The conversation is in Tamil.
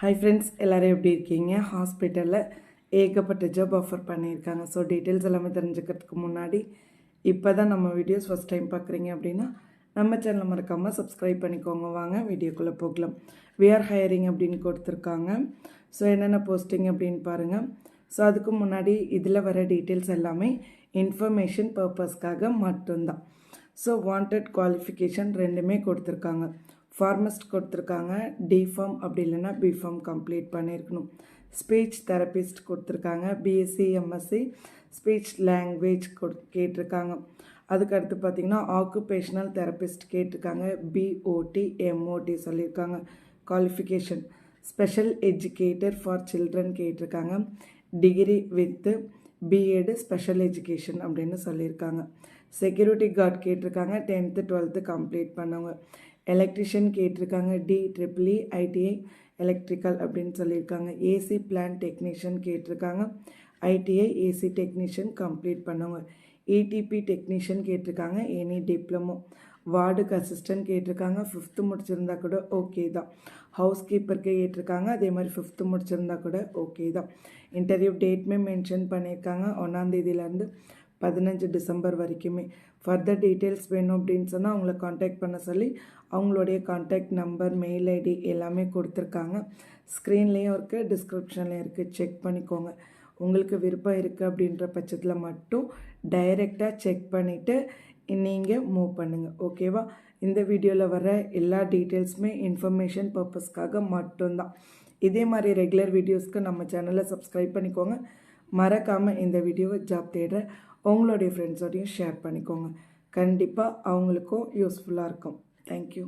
ஹாய் ஃப்ரெண்ட்ஸ் எல்லோரும் எப்படி இருக்கீங்க? ஹாஸ்பிட்டலில் ஏகப்பட்ட ஜாப் ஆஃபர் பண்ணியிருக்காங்க. ஸோ டீட்டெயில்ஸ் எல்லாமே தெரிஞ்சுக்கிறதுக்கு முன்னாடி இப்போ தான் நம்ம வீடியோஸ் ஃபஸ்ட் டைம் பார்க்குறீங்க அப்படின்னா நம்ம சேனலை மறக்காமல் சப்ஸ்கிரைப் பண்ணிக்கோங்க. வாங்க வீடியோக்குள்ளே போகலாம். வி ஆர் ஹையரிங் அப்படின்னு கொடுத்துருக்காங்க. ஸோ என்னென்ன போஸ்டிங் அப்படின்னு பாருங்கள் ஸோ அதுக்கு முன்னாடி இதில் வர டீட்டெயில்ஸ் எல்லாமே இன்ஃபர்மேஷன் பர்பஸ்க்காக மட்டும்தான். ஸோ வாண்டட் குவாலிஃபிகேஷன் ரெண்டுமே கொடுத்துருக்காங்க. ஃபார்மஸ்ட் கொடுத்துருக்காங்க. டிஃபார்ம் அப்படி இல்லைன்னா பிஃபார்ம் கம்ப்ளீட் பண்ணியிருக்கணும். ஸ்பீச் தெரபிஸ்ட் கொடுத்துருக்காங்க. பிஎஸ்சி எம்எஸ்சி ஸ்பீச் லாங்குவேஜ் கொடு கேட்டிருக்காங்க. அதுக்கடுத்து பார்த்திங்கன்னா ஆக்குபேஷனல் தெரபிஸ்ட் கேட்டிருக்காங்க. பிஓடி எம்ஓடி சொல்லியிருக்காங்க. Qualification special educator for children கேட்டிருக்காங்க. Degree with BEd special education அப்படின்னு சொல்லியிருக்காங்க. செக்யூரிட்டி கார்டு கேட்டிருக்காங்க. டென்த்து டுவெல்த்து கம்ப்ளீட் பண்ணவங்க. எலக்ட்ரிஷியன் கேட்டிருக்காங்க. D triple E ITI electrical அப்படின்னு சொல்லியிருக்காங்க. ஏசி பிளான் டெக்னீஷியன் கேட்டிருக்காங்க. ஐடிஐ ஏசி டெக்னீஷியன் கம்ப்ளீட் பண்ணவங்க. ஏடிபி டெக்னீஷியன் கேட்டிருக்காங்க. எனி டிப்ளமோ வார்டுக்கு அசிஸ்டன்ட் கேட்டிருக்காங்க. ஃபிஃப்த்து முடிச்சிருந்தா கூட ஓகே தான். ஹவுஸ் கீப்பருக்கு கேட்டிருக்காங்க. அதே மாதிரி ஃபிஃப்த்து முடிச்சிருந்தா கூட ஓகே தான். இன்டர்வியூ டேட்மே மென்ஷன் பண்ணியிருக்காங்க. ஒன்றாந்தேதியிலேருந்து பதினஞ்சு டிசம்பர் வரைக்குமே. ஃபர்தர் டீட்டெயில்ஸ் வேணும் அப்படின்னு சொன்னால் அவங்கள காண்டாக்ட் பண்ண சொல்லி அவங்களுடைய காண்டாக்ட் நம்பர் மெயில் ஐடி எல்லாமே கொடுத்துருக்காங்க. ஸ்க்ரீன்லேயும் இருக்குது டிஸ்கிரிப்ஷன்லேயும் இருக்குது செக் பண்ணிக்கோங்க. உங்களுக்கு விருப்பம் இருக்குது அப்படின்ற பட்சத்தில் மட்டும் டைரெக்டாக செக் பண்ணிவிட்டு நீங்கள் மூவ் பண்ணுங்கள் ஓகேவா இந்த வீடியோவில் வர எல்லா டீட்டெயில்ஸுமே இன்ஃபர்மேஷன் பர்பஸ்க்காக மட்டும்தான். இதே மாதிரி ரெகுலர் வீடியோஸ்க்கு நம்ம சேனலை சப்ஸ்கிரைப் பண்ணிக்கோங்க. மறக்காமல் இந்த வீடியோவை ஜாப் தேடுற உங்களுடைய ஃப்ரெண்ட்ஸோடையும் ஷேர் பண்ணிக்கோங்க. கண்டிப்பாக அவங்களுக்கும் யூஸ்ஃபுல்லாக இருக்கும். தேங்க்யூ